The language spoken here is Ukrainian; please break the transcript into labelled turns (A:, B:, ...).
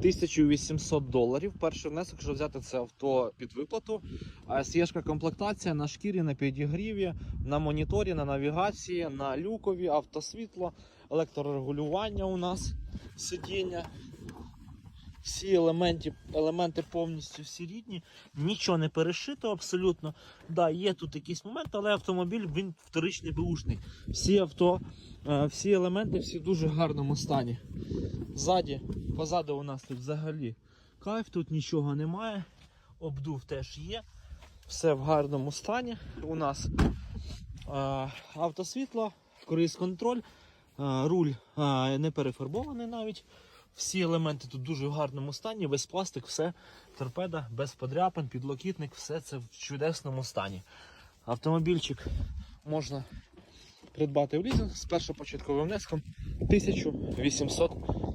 A: 1800 доларів. Перший внесок, якщо взяти це авто під виплату. АСЄшка комплектація на шкірі, на підігріві, на моніторі, на навігації, на люкові, автосвітло, електрорегулювання у нас, сидіння. Всі елементи, елементи повністю всі рідні, нічого не перешито абсолютно. Да, є тут якісь моменти, але автомобіль він вторичний беушний. Всі авто, е, всі елементи всі в дуже гарному стані. Ззаді, позаду у нас тут взагалі кайф, тут нічого немає. Обдув теж є. Все в гарному стані. У нас е, автосвітло, круїз-контроль, е, руль е, не перефарбований навіть. Всі елементи тут дуже в гарному стані, весь пластик, все торпеда, без подряпин, підлокітник, все це в чудесному стані. Автомобільчик можна придбати в лізинг з першопочатковим внеском 1800 доларів.